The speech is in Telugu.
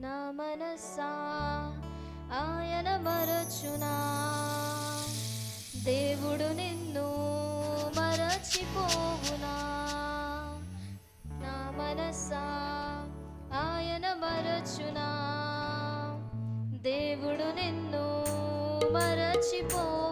నా మనసా ఆయన మరచునా? దేవుడు నిన్ను మరచిపోవునా? నా మనసా ఆయన మరచునా? దేవుడు నిన్ను మరచిపో